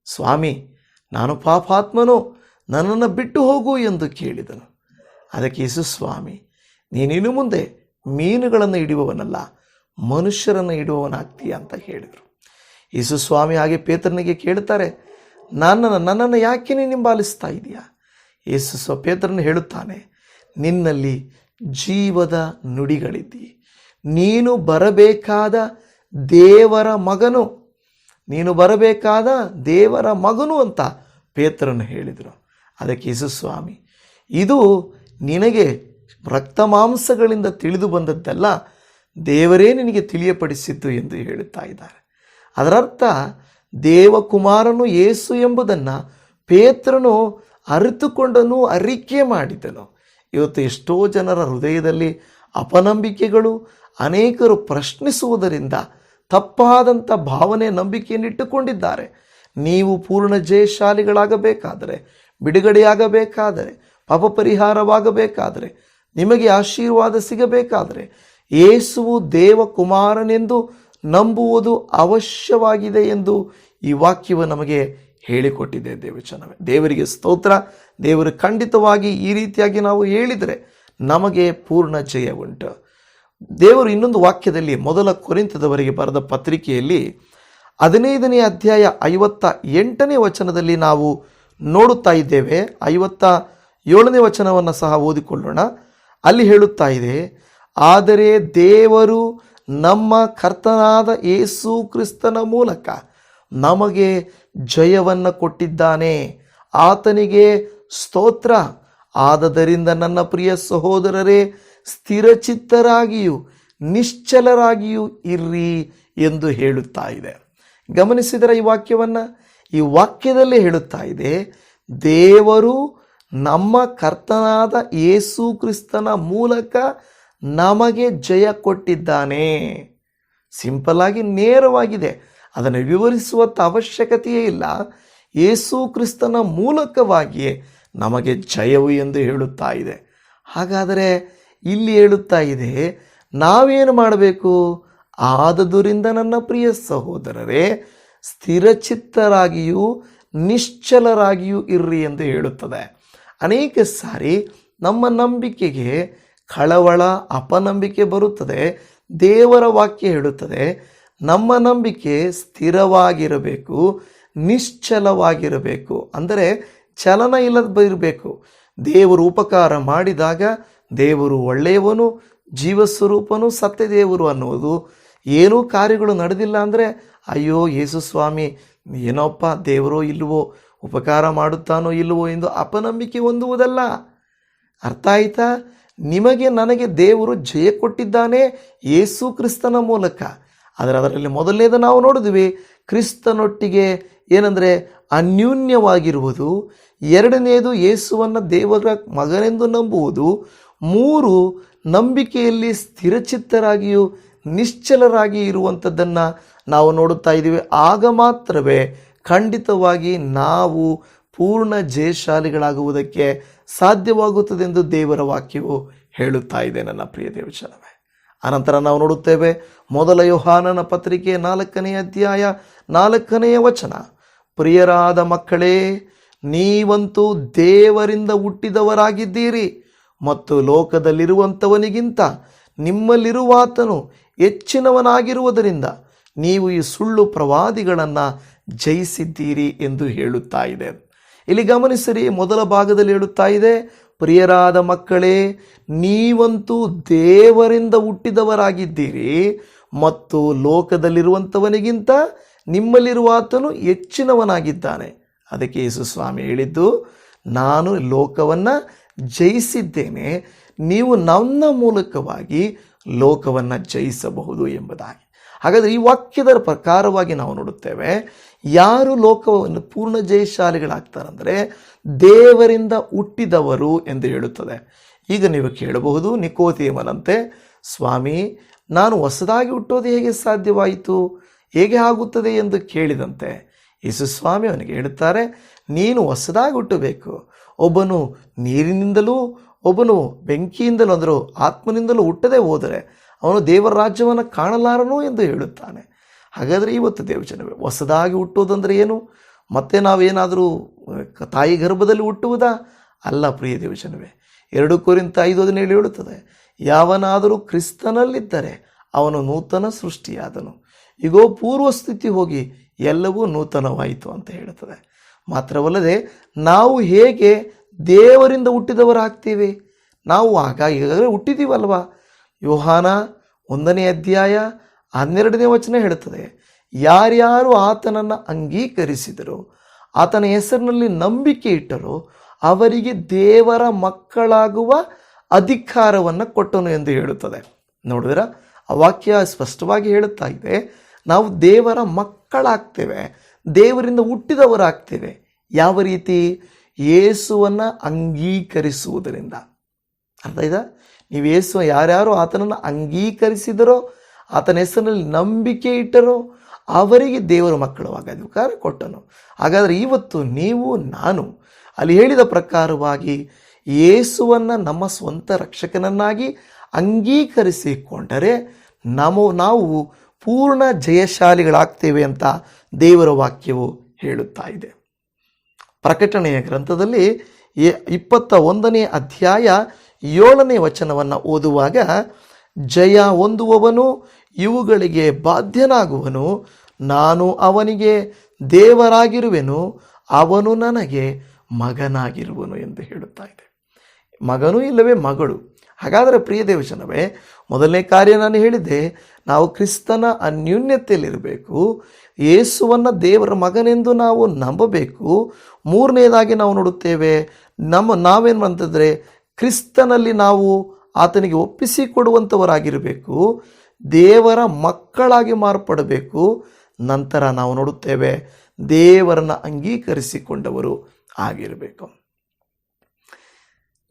ಸ್ವಾಮಿ, ನಾನು ಪಾಪಾತ್ಮನು, ನನ್ನನ್ನು ಬಿಟ್ಟು ಹೋಗು ಎಂದು ಕೇಳಿದನು. ಅದಕ್ಕೆ ಯೇಸು, ಸ್ವಾಮಿ, ನೀನಿನ್ನು ಮುಂದೆ ಮೀನುಗಳನ್ನು ಹಿಡಿಯುವವನಲ್ಲ, ಮನುಷ್ಯರನ್ನು ಇಡುವವನಾಗ್ತೀಯ ಅಂತ ಹೇಳಿದರು. ಯೇಸು, ಸ್ವಾಮಿ, ಹಾಗೆ ಪೇತ್ರನಿಗೆ ಕೇಳ್ತಾರೆ. ನನ್ನನ್ನು ನನ್ನನ್ನು ಯಾಕೆ ನೀನು ಹಿಂಬಾಲಿಸ್ತಾ ಇದೆಯಾ? ಯೇಸು ಸ್ವ ಪೇತ್ರನು ಹೇಳುತ್ತಾನೆ, ನಿನ್ನಲ್ಲಿ ಜೀವದ ನುಡಿಗಳಿದ್ದಿ. ನೀನು ಬರಬೇಕಾದ ದೇವರ ಮಗನು, ನೀನು ಬರಬೇಕಾದ ದೇವರ ಮಗನು ಅಂತ ಪೇತ್ರನ ಹೇಳಿದರು. ಅದಕ್ಕೆ ಯೇಸು ಸ್ವಾಮಿ, ಇದು ನಿನಗೆ ರಕ್ತ ಮಾಂಸಗಳಿಂದ ತಿಳಿದು ಬಂದದ್ದಲ್ಲ, ದೇವರೇ ನಿನಗೆ ತಿಳಿಯಪಡಿಸಿದ್ದು ಎಂದು ಹೇಳುತ್ತಾ ಇದ್ದಾರೆ. ಅದರರ್ಥ ದೇವಕುಮಾರನು ಯೇಸು ಎಂಬುದನ್ನು ಪೇತ್ರನು ಅರಿತುಕೊಂಡನು, ಅರಿಕೆ ಮಾಡಿದನು. ಇವತ್ತು ಎಷ್ಟೋ ಜನರ ಹೃದಯದಲ್ಲಿ ಅಪನಂಬಿಕೆಗಳು, ಅನೇಕರು ಪ್ರಶ್ನಿಸುವುದರಿಂದ ತಪ್ಪಾದಂಥ ಭಾವನೆ, ನಂಬಿಕೆಯನ್ನು ಇಟ್ಟುಕೊಂಡಿದ್ದಾರೆ. ನೀವು ಪೂರ್ಣ ಜಯಶಾಲಿಗಳಾಗಬೇಕಾದರೆ, ಬಿಡುಗಡೆಯಾಗಬೇಕಾದರೆ, ಪಾಪ ಪರಿಹಾರವಾಗಬೇಕಾದರೆ, ನಿಮಗೆ ಆಶೀರ್ವಾದ ಸಿಗಬೇಕಾದರೆ, ಏಸುವು ದೇವಕುಮಾರನೆಂದು ನಂಬುವುದು ಅವಶ್ಯವಾಗಿದೆ ಎಂದು ಈ ವಾಕ್ಯವು ನಮಗೆ ಹೇಳಿಕೊಟ್ಟಿದೆ ದೇವಚನವೇ. ದೇವರಿಗೆ ಸ್ತೋತ್ರ. ದೇವರು ಖಂಡಿತವಾಗಿ ಈ ರೀತಿಯಾಗಿ ನಾವು ಹೇಳಿದರೆ ನಮಗೆ ಪೂರ್ಣ ಜಯ ಉಂಟು. ದೇವರು ಇನ್ನೊಂದು ವಾಕ್ಯದಲ್ಲಿ ಮೊದಲ ಕೊರಿಂತದವರಿಗೆ ಬರೆದ ಪತ್ರಿಕೆಯಲ್ಲಿ ಹದಿನೈದನೇ ಅಧ್ಯಾಯ ಐವತ್ತ ಎಂಟನೇ ವಚನದಲ್ಲಿ ನಾವು ನೋಡುತ್ತಾ ಇದ್ದೇವೆ. ಐವತ್ತ ಏಳನೇ ವಚನವನ್ನು ಸಹ ಓದಿಕೊಳ್ಳೋಣ. ಅಲ್ಲಿ ಹೇಳುತ್ತಾ ಇದೆ, ಆದರೆ ದೇವರು ನಮ್ಮ ಕರ್ತನಾದ ಏಸು ಕ್ರಿಸ್ತನ ಮೂಲಕ ನಮಗೆ ಜಯವನ್ನು ಕೊಟ್ಟಿದ್ದಾನೆ. ಆತನಿಗೆ ಸ್ತೋತ್ರ. ಆದದರಿಂದ ನನ್ನ ಪ್ರಿಯ ಸಹೋದರರೇ, ಸ್ಥಿರಚಿತ್ತರಾಗಿಯೂ ನಿಶ್ಚಲರಾಗಿಯೂ ಇರ್ರಿ ಎಂದು ಹೇಳುತ್ತಾ ಇದೆ. ಗಮನಿಸಿದರೆ ಈ ವಾಕ್ಯವನ್ನು, ಈ ವಾಕ್ಯದಲ್ಲಿ ಹೇಳುತ್ತಾ ಇದೆ, ದೇವರು ನಮ್ಮ ಕರ್ತನಾದ ಏಸು ಕ್ರಿಸ್ತನ ಮೂಲಕ ನಮಗೆ ಜಯ ಕೊಟ್ಟಿದ್ದಾನೆ. ಸಿಂಪಲ್ ಆಗಿ ನೇರವಾಗಿದೆ. ಅದನ್ನು ವಿವರಿಸುವಂಥ ಅವಶ್ಯಕತೆಯೇ ಇಲ್ಲ. ಯೇಸು ಕ್ರಿಸ್ತನ ಮೂಲಕವಾಗಿಯೇ ನಮಗೆ ಜಯವು ಎಂದು ಹೇಳುತ್ತಾ ಇದೆ. ಹಾಗಾದರೆ ಇಲ್ಲಿ ಹೇಳುತ್ತಾ ಇದೆ, ನಾವೇನು ಮಾಡಬೇಕು? ಆದದುರಿಂದ ನನ್ನ ಪ್ರಿಯ ಸಹೋದರರೇ, ಸ್ಥಿರಚಿತ್ತರಾಗಿಯೂ ನಿಶ್ಚಲರಾಗಿಯೂ ಇರ್ರಿ ಎಂದು ಹೇಳುತ್ತದೆ. ಅನೇಕ ಸಾರಿ ನಮ್ಮ ನಂಬಿಕೆಗೆ ಕಳವಳ, ಅಪನಂಬಿಕೆ ಬರುತ್ತದೆ, ದೇವರ ವಾಕ್ಯ ಹೇಳುತ್ತದೆ. ನಮ್ಮ ನಂಬಿಕೆ ಸ್ಥಿರವಾಗಿರಬೇಕು, ನಿಶ್ಚಲವಾಗಿರಬೇಕು. ಅಂದರೆ ಚಲನ ಇಲ್ಲದ ಇರಬೇಕು. ದೇವರು ಉಪಕಾರ ಮಾಡಿದಾಗ ದೇವರು ಒಳ್ಳೆಯವನು, ಜೀವಸ್ವರೂಪನು ಸತ್ಯದೇವರು ಅನ್ನುವುದು. ಏನೂ ಕಾರ್ಯಗಳು ನಡೆದಿಲ್ಲ ಅಂದರೆ, ಅಯ್ಯೋ ಯೇಸು ಸ್ವಾಮಿ, ಏನೋಪ್ಪ, ದೇವರೋ ಇಲ್ಲವೋ, ಉಪಕಾರ ಮಾಡುತ್ತಾನೋ ಇಲ್ಲವೋ ಎಂದು ಅಪನಂಬಿಕೆ ಹೊಂದುವುದಲ್ಲ. ಅರ್ಥ ಆಯ್ತಾ? ನಿಮಗೆ ನನಗೆ ದೇವರು ಜಯ ಕೊಟ್ಟಿದ್ದಾನೆ ಯೇಸು ಕ್ರಿಸ್ತನ ಮೂಲಕ. ಆದರೆ ಅದರಲ್ಲಿ ಮೊದಲನೇದು ನಾವು ನೋಡಿದ್ವಿ, ಕ್ರಿಸ್ತನೊಟ್ಟಿಗೆ ಏನಂದರೆ ಅನ್ಯೂನ್ಯವಾಗಿರುವುದು ಎರಡನೆಯದು ಯೇಸುವನ್ನು ದೇವರ ಮಗನೆಂದು ನಂಬುವುದು, ಮೂರು ನಂಬಿಕೆಯಲ್ಲಿ ಸ್ಥಿರಚಿತ್ತರಾಗಿಯೂ ನಿಶ್ಚಲರಾಗಿ ಇರುವಂಥದ್ದನ್ನು ನಾವು ನೋಡುತ್ತಾ ಇದ್ದೀವಿ. ಆಗ ಮಾತ್ರವೇ ಖಂಡಿತವಾಗಿ ನಾವು ಪೂರ್ಣ ಜಯಶಾಲಿಗಳಾಗುವುದಕ್ಕೆ ಸಾಧ್ಯವಾಗುತ್ತದೆಂದು ದೇವರ ವಾಕ್ಯವು ಹೇಳುತ್ತಾ ಇದೆ ನನ್ನ ಪ್ರಿಯ ದೇವಚನವೇ ಅನಂತರ ನಾವು ನೋಡುತ್ತೇವೆ, ಮೊದಲ ಯೋಹಾನನ ಪತ್ರಿಕೆ ನಾಲ್ಕನೆಯ ಅಧ್ಯಾಯ ನಾಲ್ಕನೆಯ ವಚನ. ಪ್ರಿಯರಾದ ಮಕ್ಕಳೇ, ನೀವಂತೂ ದೇವರಿಂದ ಹುಟ್ಟಿದವರಾಗಿದ್ದೀರಿ ಮತ್ತು ಲೋಕದಲ್ಲಿರುವಂಥವನಿಗಿಂತ ನಿಮ್ಮಲ್ಲಿರುವಾತನು ಹೆಚ್ಚಿನವನಾಗಿರುವುದರಿಂದ ನೀವು ಈ ಸುಳ್ಳು ಪ್ರವಾದಿಗಳನ್ನು ಜಯಿಸಿದ್ದೀರಿ ಎಂದು ಹೇಳುತ್ತಾ ಇದೆ. ಇಲ್ಲಿ ಗಮನಿಸಿರಿ, ಮೊದಲ ಭಾಗದಲ್ಲಿ ಹೇಳುತ್ತಾ ಇದೆ, ಪ್ರಿಯರಾದ ಮಕ್ಕಳೇ, ನೀವಂತೂ ದೇವರಿಂದ ಹುಟ್ಟಿದವರಾಗಿದ್ದೀರಿ ಮತ್ತು ಲೋಕದಲ್ಲಿರುವಂಥವನಿಗಿಂತ ನಿಮ್ಮಲ್ಲಿರುವ ಆತನು ಹೆಚ್ಚಿನವನಾಗಿದ್ದಾನೆ. ಅದಕ್ಕೆ ಯೇಸು ಸ್ವಾಮಿ ಹೇಳಿದ್ದು, ನಾನು ಲೋಕವನ್ನು ಜಯಿಸಿದ್ದೇನೆ, ನೀವು ನನ್ನ ಮೂಲಕವಾಗಿ ಲೋಕವನ್ನು ಜಯಿಸಬಹುದು ಎಂಬುದಾಗಿ. ಹಾಗಾದರೆ ಈ ವಾಕ್ಯದ ಪ್ರಕಾರವಾಗಿ ನಾವು ನೋಡುತ್ತೇವೆ ಯಾರು ಲೋಕವನ್ನು ಪೂರ್ಣ ಜಯಶಾಲಿಗಳಾಗ್ತಾರಂದರೆ ದೇವರಿಂದ ಹುಟ್ಟಿದವರು ಎಂದು ಹೇಳುತ್ತದೆ. ಈಗ ನೀವು ಕೇಳಬಹುದು ನಿಕೋತಿಯಮನಂತೆ ಸ್ವಾಮಿ, ನಾನು ಹೊಸದಾಗಿ ಹುಟ್ಟೋದು ಹೇಗೆ ಸಾಧ್ಯವಾಯಿತು? ಹೇಗೆ ಆಗುತ್ತದೆ ಎಂದು ಕೇಳಿದಂತೆ ಯೇಸು ಸ್ವಾಮಿ ಅವನಿಗೆ ಹೇಳುತ್ತಾರೆ, ನೀನು ಹೊಸದಾಗಿ ಹುಟ್ಟಬೇಕು. ಒಬ್ಬನು ನೀರಿನಿಂದಲೂ, ಒಬ್ಬನು ಬೆಂಕಿಯಿಂದಲೂ, ಅಂದರೂ ಆತ್ಮನಿಂದಲೂ ಹುಟ್ಟದೇ ಹೋದರೆ ಅವನು ದೇವರ ರಾಜ್ಯವನ್ನು ಕಾಣಲಾರನು ಎಂದು ಹೇಳುತ್ತಾನೆ. ಹಾಗಾದರೆ ಇವತ್ತು ದೇವಜನವೇ ಹೊಸದಾಗಿ ಹುಟ್ಟುವುದಂದರೆ ಏನು? ಮತ್ತೆ ನಾವೇನಾದರೂ ತಾಯಿ ಗರ್ಭದಲ್ಲಿ ಹುಟ್ಟುವುದಾ? ಅಲ್ಲ ಪ್ರಿಯ ದೇವಜನವೇ ಎರಡು ಕೋರಿಂದ ಐದು ಹದಿನೇಳು ಹೇಳುತ್ತದೆ, ಯಾವನಾದರೂ ಕ್ರಿಸ್ತನಲ್ಲಿದ್ದರೆ ಅವನು ನೂತನ ಸೃಷ್ಟಿಯಾದನು. ಈಗೋ ಪೂರ್ವ ಸ್ಥಿತಿ ಹೋಗಿ ಎಲ್ಲವೂ ನೂತನವಾಯಿತು ಅಂತ ಹೇಳುತ್ತದೆ. ಮಾತ್ರವಲ್ಲದೆ, ನಾವು ಹೇಗೆ ದೇವರಿಂದ ಹುಟ್ಟಿದವರಾಗ್ತೀವಿ? ನಾವು ಆಗ ಈಗಾಗಲೇ ಹುಟ್ಟಿದ್ದೀವಲ್ವಾ ಯೋಹಾನ ಒಂದನೇ ಅಧ್ಯಾಯ ಹನ್ನೆರಡನೇ ವಚನ ಹೇಳುತ್ತದೆ, ಯಾರ್ಯಾರು ಆತನನ್ನು ಅಂಗೀಕರಿಸಿದರು, ಆತನ ಹೆಸರಿನಲ್ಲಿ ನಂಬಿಕೆ ಇಟ್ಟರು, ಅವರಿಗೆ ದೇವರ ಮಕ್ಕಳಾಗುವ ಅಧಿಕಾರವನ್ನು ಕೊಟ್ಟನು ಎಂದು ಹೇಳುತ್ತದೆ. ನೋಡಿದ್ರ? ಆ ವಾಕ್ಯ ಸ್ಪಷ್ಟವಾಗಿ ಹೇಳುತ್ತಾ ಇದೆ, ನಾವು ದೇವರ ಮಕ್ಕಳಾಗ್ತೇವೆ, ದೇವರಿಂದ ಹುಟ್ಟಿದವರಾಗ್ತೇವೆ. ಯಾವ ರೀತಿ? ಯೇಸುವನ್ನು ಅಂಗೀಕರಿಸುವುದರಿಂದ. ಅರ್ಥ ಇದ ನೀವು ಯೇಸು ಯಾರ್ಯಾರು ಆತನನ್ನು ಅಂಗೀಕರಿಸಿದರೋ ಆತನ ಹೆಸರಿನಲ್ಲಿ ನಂಬಿಕೆ ಇಟ್ಟರೋ ಅವರಿಗೆ ದೇವರ ಮಕ್ಕಳು ಅಧಿಕಾರ ಕೊಟ್ಟನು. ಹಾಗಾದರೆ ಇವತ್ತು ನೀವು, ನಾನು ಅಲ್ಲಿ ಹೇಳಿದ ಪ್ರಕಾರವಾಗಿ ಯೇಸುವನ್ನು ನಮ್ಮ ಸ್ವಂತ ರಕ್ಷಕನನ್ನಾಗಿ ಅಂಗೀಕರಿಸಿಕೊಂಡರೆ ನಮ್ಮ ನಾವು ಪೂರ್ಣ ಜಯಶಾಲಿಗಳಾಗ್ತೇವೆ ಅಂತ ದೇವರ ವಾಕ್ಯವು ಹೇಳುತ್ತಾ ಇದೆ. ಪ್ರಕಟಣೆಯ ಗ್ರಂಥದಲ್ಲಿ ಇಪ್ಪತ್ತ ಒಂದನೇ ಅಧ್ಯಾಯ ಏಳನೇ ವಚನವನ್ನು ಓದುವಾಗ, ಜಯ ಹೊಂದುವವನು ಇವುಗಳಿಗೆ ಬಾಧ್ಯನಾಗುವನು, ನಾನು ಅವನಿಗೆ ದೇವರಾಗಿರುವೆನು, ಅವನು ನನಗೆ ಮಗನಾಗಿರುವನು ಎಂದು ಹೇಳುತ್ತಾ ಇದೆ. ಮಗನು ಇಲ್ಲವೇ ಮಗಳು? ಹಾಗಾದರೆ ಪ್ರಿಯ ದೇವಜನವೇ, ಮೊದಲನೇ ಕಾರ್ಯ ನಾನು ಹೇಳಿದ್ದೆ, ನಾವು ಕ್ರಿಸ್ತನ ಅನ್ಯೂನ್ಯತೆಯಲ್ಲಿರಬೇಕು, ಯೇಸುವನ್ನು ದೇವರ ಮಗನೆಂದು ನಾವು ನಂಬಬೇಕು, ಮೂರನೇದಾಗಿ ನಾವು ನೋಡುತ್ತೇವೆ, ನಮ್ಮ ನಾವೇನು ಅಂತಂದರೆ ಕ್ರಿಸ್ತನಲ್ಲಿ ನಾವು ಆತನಿಗೆ ಒಪ್ಪಿಸಿಕೊಡುವಂಥವರಾಗಿರಬೇಕು ದೇವರ ಮಕ್ಕಳಾಗಿ ಮಾರ್ಪಡಬೇಕು. ನಂತರ ನಾವು ನೋಡುತ್ತೇವೆ ದೇವರನ್ನು ಅಂಗೀಕರಿಸಿಕೊಂಡವರು ಆಗಿರಬೇಕು.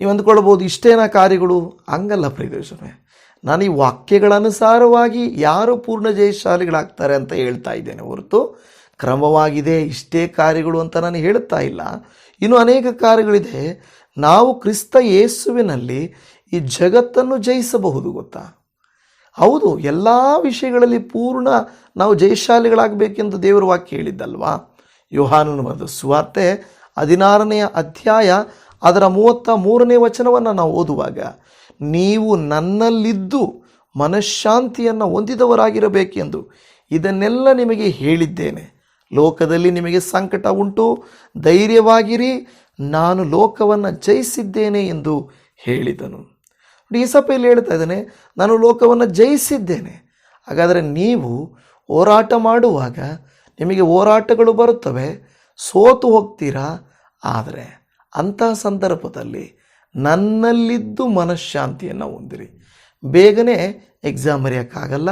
ನೀವು ಅಂದ್ಕೊಳ್ಬೋದು ಇಷ್ಟೇನ ಕಾರ್ಯಗಳು? ಹಂಗಲ್ಲ ಪ್ರಿಯದರ್ಶನವೇ ನಾನು ಈ ವಾಕ್ಯಗಳನುಸಾರವಾಗಿ ಯಾರು ಪೂರ್ಣ ಜಯಶಾಲಿಗಳಾಗ್ತಾರೆ ಅಂತ ಹೇಳ್ತಾ ಇದ್ದೇನೆ ಹೊರತು ಕ್ರಮವಾಗಿದೆ ಇಷ್ಟೇ ಕಾರ್ಯಗಳು ಅಂತ ನಾನು ಹೇಳ್ತಾ ಇಲ್ಲ. ಇನ್ನು ಅನೇಕ ಕಾರ್ಯಗಳಿದೆ. ನಾವು ಕ್ರಿಸ್ತ ಯೇಸುವಿನಲ್ಲಿ ಈ ಜಗತ್ತನ್ನು ಜಯಿಸಬಹುದು ಗೊತ್ತಾ? ಹೌದು, ಎಲ್ಲ ವಿಷಯಗಳಲ್ಲಿ ಪೂರ್ಣ ನಾವು ಜಯಶಾಲಿಗಳಾಗಬೇಕೆಂದು ದೇವರ ವಾಕ್ಯ ಹೇಳಿದ್ದಲ್ವಾ? ಯೋಹಾನನ ಬರೆದ ಸುವಾರ್ತೆ ಹದಿನಾರನೆಯ ಅಧ್ಯಾಯ ಅದರ ಮೂವತ್ತ ಮೂರನೇ ವಚನವನ್ನು ನಾವು ಓದುವಾಗ, ನೀವು ನನ್ನಲ್ಲಿದ್ದು ಮನಃಶಾಂತಿಯನ್ನು ಹೊಂದಿದವರಾಗಿರಬೇಕೆಂದು ಇದನ್ನೆಲ್ಲ ನಿಮಗೆ ಹೇಳಿದ್ದೇನೆ. ಲೋಕದಲ್ಲಿ ನಿಮಗೆ ಸಂಕಟ ಉಂಟು, ಧೈರ್ಯವಾಗಿರಿ, ನಾನು ಲೋಕವನ್ನು ಜಯಿಸಿದ್ದೇನೆ ಎಂದು ಹೇಳಿದನು. ನೋಡಿ ಇಲ್ಲಿ ಹೇಳ್ತಾ ಇದ್ದಾನೆ, ನಾನು ಲೋಕವನ್ನು ಜಯಿಸಿದ್ದೇನೆ. ಹಾಗಾದರೆ ನೀವು ಹೋರಾಟ ಮಾಡುವಾಗ ನಿಮಗೆ ಹೋರಾಟಗಳು ಬರುತ್ತವೆ, ಸೋತು ಹೋಗ್ತೀರಾ? ಆದರೆ ಅಂತಹ ಸಂದರ್ಭದಲ್ಲಿ ನನ್ನಲ್ಲಿದ್ದು ಮನಃಶಾಂತಿಯನ್ನು ಹೊಂದಿರಿ. ಬೇಗನೆ ಎಕ್ಸಾಮ್ ಬರೆಯೋಕ್ಕಾಗಲ್ಲ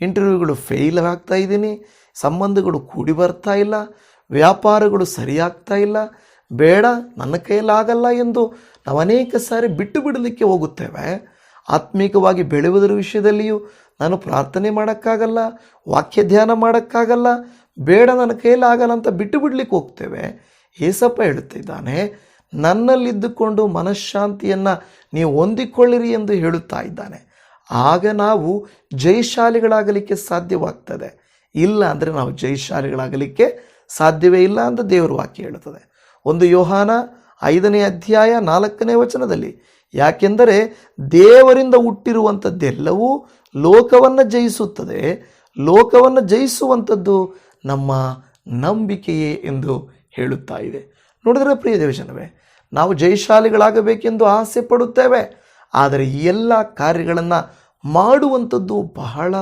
ಇಂಟರ್ವ್ಯೂಗಳು ಫೇಲ್ ಆಗ್ತಾ ಇದ್ದೀನಿ, ಸಂಬಂಧಗಳು ಕೂಡಿ ಬರ್ತಾ ಇಲ್ಲ, ವ್ಯಾಪಾರಗಳು ಸರಿಯಾಗ್ತಾ ಇಲ್ಲ ಬೇಡ, ನನ್ನ ಕೈಯಲ್ಲಾಗಲ್ಲ ಎಂದು ನಾವು ಅನೇಕ ಸಾರಿ ಬಿಟ್ಟು ಬಿಡಲಿಕ್ಕೆ ಹೋಗುತ್ತೇವೆ. ಆತ್ಮೀಕವಾಗಿ ಬೆಳೆಯುವುದರ ವಿಷಯದಲ್ಲಿಯೂ ನಾನು ಪ್ರಾರ್ಥನೆ ಮಾಡೋಕ್ಕಾಗಲ್ಲ, ವಾಕ್ಯ ಧ್ಯಾನ ಮಾಡೋಕ್ಕಾಗಲ್ಲ, ಬೇಡ, ನನ್ನ ಕೈಯಲ್ಲಾಗಲ್ಲ ಅಂತ ಬಿಟ್ಟು ಬಿಡಲಿಕ್ಕೆ ಹೋಗ್ತೇವೆ. ಏಸಪ್ಪ ಹೇಳುತ್ತಿದ್ದಾನೆ, ನನ್ನಲ್ಲಿದ್ದುಕೊಂಡು ಮನಃಶಾಂತಿಯನ್ನು ನೀವು ಹೊಂದಿಕೊಳ್ಳಿರಿ ಎಂದು ಹೇಳುತ್ತಾ ಇದ್ದಾನೆ. ಆಗ ನಾವು ಜಯಶಾಲಿಗಳಾಗಲಿಕ್ಕೆ ಸಾಧ್ಯವಾಗ್ತದೆ. ಇಲ್ಲ ಅಂದರೆ ನಾವು ಜಯಶಾಲಿಗಳಾಗಲಿಕ್ಕೆ ಸಾಧ್ಯವೇ ಇಲ್ಲ ಅಂತ ದೇವರ ವಾಕ್ಯ ಹೇಳುತ್ತದೆ. ಒಂದು ಯೋಹಾನ ಐದನೇ ಅಧ್ಯಾಯ ನಾಲ್ಕನೇ ವಚನದಲ್ಲಿ. ಯಾಕೆಂದರೆ ದೇವರಿಂದ ಹುಟ್ಟಿರುವಂಥದ್ದೆಲ್ಲವೂ ಲೋಕವನ್ನು ಜಯಿಸುತ್ತದೆ. ಲೋಕವನ್ನು ಜಯಿಸುವಂಥದ್ದು ನಮ್ಮ ನಂಬಿಕೆಯೇ ಎಂದು ಹೇಳುತ್ತಾ ಇದೆ. ನೋಡಿದರೆ ಪ್ರಿಯ ದೇವಜನವೇ, ನಾವು ಜಯಶಾಲಿಗಳಾಗಬೇಕೆಂದು ಆಸೆ ಪಡುತ್ತೇವೆ. ಆದರೆ ಈ ಎಲ್ಲ ಕಾರ್ಯಗಳನ್ನು ಮಾಡುವಂಥದ್ದು ಬಹಳ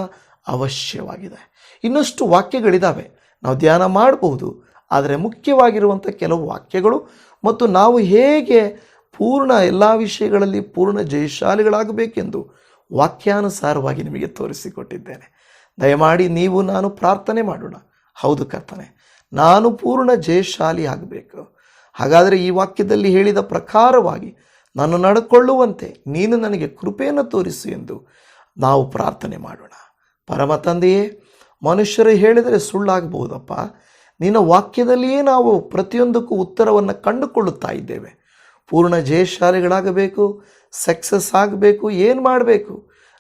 ಅವಶ್ಯವಾಗಿದೆ. ಇನ್ನಷ್ಟು ವಾಕ್ಯಗಳಿದ್ದಾವೆ ನಾವು ಧ್ಯಾನ ಮಾಡಬಹುದು. ಆದರೆ ಮುಖ್ಯವಾಗಿರುವಂಥ ಕೆಲವು ವಾಕ್ಯಗಳು ಮತ್ತು ನಾವು ಹೇಗೆ ಪೂರ್ಣ ಎಲ್ಲ ವಿಷಯಗಳಲ್ಲಿ ಪೂರ್ಣ ಜಯಶಾಲಿಗಳಾಗಬೇಕೆಂದು ವಾಕ್ಯಾನುಸಾರವಾಗಿ ನಿಮಗೆ ತೋರಿಸಿಕೊಟ್ಟಿದ್ದೇನೆ. ದಯಮಾಡಿ ನೀವು ನಾನು ಪ್ರಾರ್ಥನೆ ಮಾಡೋಣ. ಹೌದು ಕರ್ತನೆ, ನಾನು ಪೂರ್ಣ ಜಯಶಾಲಿ ಆಗಬೇಕು ಹಾಗಾದರೆ ಈ ವಾಕ್ಯದಲ್ಲಿ ಹೇಳಿದ ಪ್ರಕಾರವಾಗಿ ನಾನು ನಡ್ಕೊಳ್ಳುವಂತೆ ನೀನು ನನಗೆ ಕೃಪೆಯನ್ನು ತೋರಿಸು ಎಂದು ನಾವು ಪ್ರಾರ್ಥನೆ ಮಾಡೋಣ. ಪರಮ ತಂದೆಯೇ, ಮನುಷ್ಯರು ಹೇಳಿದರೆ ಸುಳ್ಳಾಗಬಹುದಪ್ಪ. ನಿನ್ನ ವಾಕ್ಯದಲ್ಲಿಯೇ ನಾವು ಪ್ರತಿಯೊಂದಕ್ಕೂ ಉತ್ತರವನ್ನು ಕಂಡುಕೊಳ್ಳುತ್ತಾ ಇದ್ದೇವೆ. ಪೂರ್ಣ ಜಯಶಾಲಿಗಳಾಗಬೇಕು ಸಕ್ಸಸ್ ಆಗಬೇಕು, ಏನು ಮಾಡಬೇಕು?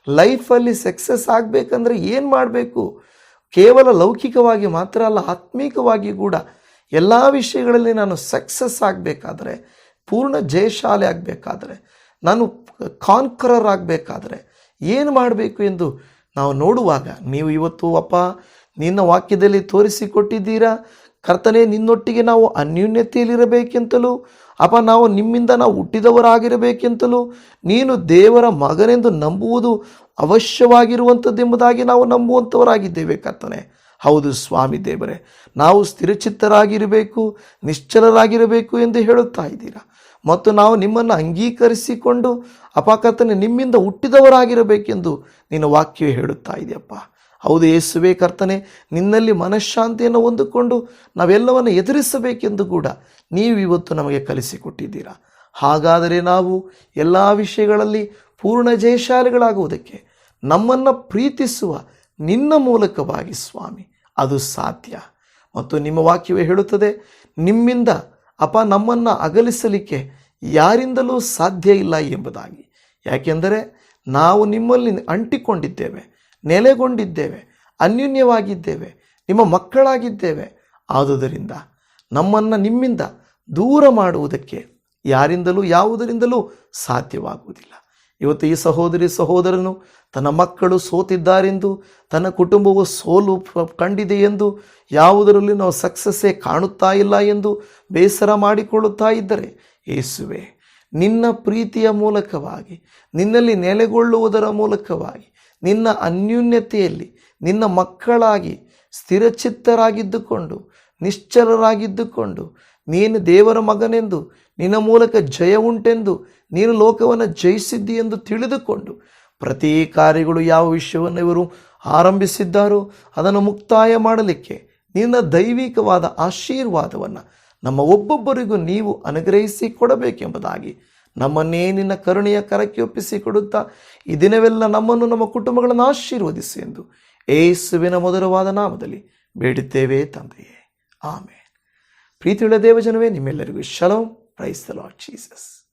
ಲೈಫಲ್ಲಿ ಸಕ್ಸಸ್ ಆಗಬೇಕಂದ್ರೆ ಏನು ಮಾಡಬೇಕು? ಕೇವಲ ಲೌಕಿಕವಾಗಿ ಮಾತ್ರ ಅಲ್ಲ, ಆತ್ಮೀಕವಾಗಿ ಕೂಡ ಎಲ್ಲ ವಿಷಯಗಳಲ್ಲಿ ನಾನು ಸಕ್ಸಸ್ ಆಗಬೇಕಾದ್ರೆ, ಪೂರ್ಣ ಜಯಶಾಲಿ ಆಗಬೇಕಾದ್ರೆ, ನಾನು ಕಾನ್ಕರರ್ ಆಗಬೇಕಾದ್ರೆ ಏನು ಮಾಡಬೇಕು ಎಂದು ನಾವು ನೋಡುವಾಗ, ನೀವು ಇವತ್ತು, ಅಪ್ಪ ನಿನ್ನ ವಾಕ್ಯದಲ್ಲಿ ತೋರಿಸಿಕೊಟ್ಟಿದ್ದೀರಾ? ಕರ್ತನೆ, ನಿನ್ನೊಟ್ಟಿಗೆ ನಾವು ಅನ್ಯೂನ್ಯತೆಯಲ್ಲಿರಬೇಕೆಂತಲೂ ಅಪ್ಪ ನಾವು ನಿಮ್ಮಿಂದ ನಾವು ಹುಟ್ಟಿದವರಾಗಿರಬೇಕೆಂತಲೂ, ನೀನು ದೇವರ ಮಗನೆಂದು ನಂಬುವುದು ಅವಶ್ಯವಾಗಿರುವಂಥದ್ದೆಂಬುದಾಗಿ ನಾವು ನಂಬುವಂಥವರಾಗಿದ್ದೇವೆ ಕರ್ತನೆ. ಹೌದು ಸ್ವಾಮಿ ದೇವರೇ, ನಾವು ಸ್ಥಿರಚಿತ್ತರಾಗಿರಬೇಕು, ನಿಶ್ಚಲರಾಗಿರಬೇಕು ಎಂದು ಹೇಳುತ್ತಾ ಇದ್ದೀರಾ? ಮತ್ತು ನಾವು ನಿಮ್ಮನ್ನು ಅಂಗೀಕರಿಸಿಕೊಂಡು ಅಪಾಕರ್ತನೆ ನಿಮ್ಮಿಂದ ಹುಟ್ಟಿದವರಾಗಿರಬೇಕೆಂದು ನಿನ್ನ ವಾಕ್ಯ ಹೇಳುತ್ತಾ ಇದೆಯಪ್ಪ. ಹೌದು, ಯೇಸುವೆ ಕರ್ತನೆ, ನಿನ್ನಲ್ಲಿ ಮನಃಶಾಂತಿಯನ್ನು ಹೊಂದಿಕೊಂಡು ನಾವೆಲ್ಲವನ್ನು ಎದುರಿಸಬೇಕೆಂದು ಕೂಡ ನೀವು ಇವತ್ತು ನಮಗೆ ಕಲಿಸಿಕೊಟ್ಟಿದ್ದೀರಾ. ಹಾಗಾದರೆ ನಾವು ಎಲ್ಲ ವಿಷಯಗಳಲ್ಲಿ ಪೂರ್ಣ ಜಯಶಾಲಿಗಳಾಗುವುದಕ್ಕೆ ನಮ್ಮನ್ನು ಪ್ರೀತಿಸುವ ನಿನ್ನ ಮೂಲಕವಾಗಿ ಸ್ವಾಮಿ, ಅದು ಸಾಧ್ಯ. ಮತ್ತು ನಿಮ್ಮ ವಾಕ್ಯವೇ ಹೇಳುತ್ತದೆ, ನಿಮ್ಮಿಂದ ಅಪ ನಮ್ಮನ್ನು ಅಗಲಿಸಲಿಕ್ಕೆ ಯಾರಿಂದಲೂ ಸಾಧ್ಯ ಇಲ್ಲ ಎಂಬುದಾಗಿ. ಯಾಕೆಂದರೆ ನಾವು ನಿಮ್ಮಲ್ಲಿ ಅಂಟಿಕೊಂಡಿದ್ದೇವೆ ನೆಲೆಗೊಂಡಿದ್ದೇವೆ, ಅನ್ಯೂನ್ಯವಾಗಿದ್ದೇವೆ, ನಿಮ್ಮ ಮಕ್ಕಳಾಗಿದ್ದೇವೆ. ಆದುದರಿಂದ ನಮ್ಮನ್ನು ನಿಮ್ಮಿಂದ ದೂರ ಮಾಡುವುದಕ್ಕೆ ಯಾರಿಂದಲೂ ಯಾವುದರಿಂದಲೂ ಸಾಧ್ಯವಾಗುವುದಿಲ್ಲ. ಇವತ್ತು ಈ ಸಹೋದರಿ ಸಹೋದರನು ತನ್ನ ಮಕ್ಕಳು ಸೋತಿದ್ದಾರೆಂದು, ತನ್ನ ಕುಟುಂಬವು ಸೋಲು ಕಂಡಿದೆ ಎಂದು, ಯಾವುದರಲ್ಲಿ ನಾವು ಸಕ್ಸಸ್ಸೇ ಕಾಣುತ್ತಾ ಇಲ್ಲ ಎಂದು ಬೇಸರ ಮಾಡಿಕೊಳ್ಳುತ್ತಾ ಇದ್ದರೆ ಏಸುವೆ, ನಿನ್ನ ಪ್ರೀತಿಯ ಮೂಲಕವಾಗಿ, ನಿನ್ನಲ್ಲಿ ನೆಲೆಗೊಳ್ಳುವುದರ ಮೂಲಕವಾಗಿ ನಿನ್ನ ಅನ್ಯೂನ್ಯತೆಯಲ್ಲಿ, ನಿನ್ನ ಮಕ್ಕಳಾಗಿ ಸ್ಥಿರಚಿತ್ತರಾಗಿದ್ದುಕೊಂಡು, ನಿಶ್ಚಲರಾಗಿದ್ದುಕೊಂಡು, ನೀನು ದೇವರ ಮಗನೆಂದು, ನಿನ್ನ ಮೂಲಕ ಜಯ ಉಂಟೆಂದು, ನೀನು ಲೋಕವನ್ನು ಜಯಿಸಿದ್ದಿ ಎಂದು ತಿಳಿದುಕೊಂಡು, ಪ್ರತಿ ಕಾರ್ಯಗಳು ಯಾವ ವಿಷಯವನ್ನು ಇವರು ಆರಂಭಿಸಿದ್ದಾರೋ ಅದನ್ನು ಮುಕ್ತಾಯ ಮಾಡಲಿಕ್ಕೆ ನಿನ್ನ ದೈವಿಕವಾದ ಆಶೀರ್ವಾದವನ್ನು ನಮ್ಮ ಒಬ್ಬೊಬ್ಬರಿಗೂ ನೀವು ಅನುಗ್ರಹಿಸಿ ಕೊಡಬೇಕೆಂಬುದಾಗಿ ನಮ್ಮನ್ನೇ ನಿನ್ನ ಕರುಣೆಯ ಕರಕ್ಕೆ ಒಪ್ಪಿಸಿ ಕೊಡುತ್ತಾ, ಈ ದಿನವೆಲ್ಲ ನಮ್ಮನ್ನು ನಮ್ಮ ಕುಟುಂಬಗಳನ್ನು ಆಶೀರ್ವದಿಸಿ ಎಂದು ಏಸುವಿನ ಮಧುರವಾದ ನಾಮದಲ್ಲಿ ಬೇಡುತ್ತೇವೆ ತಂದೆಯೇ. ಆಮೇಲೆ ಪ್ರೀತಿಯುಳ್ಳ ದೇವಜನವೇ, ನಿಮ್ಮೆಲ್ಲರಿಗೂ ಶಲೋ. Praise the lord Jesus.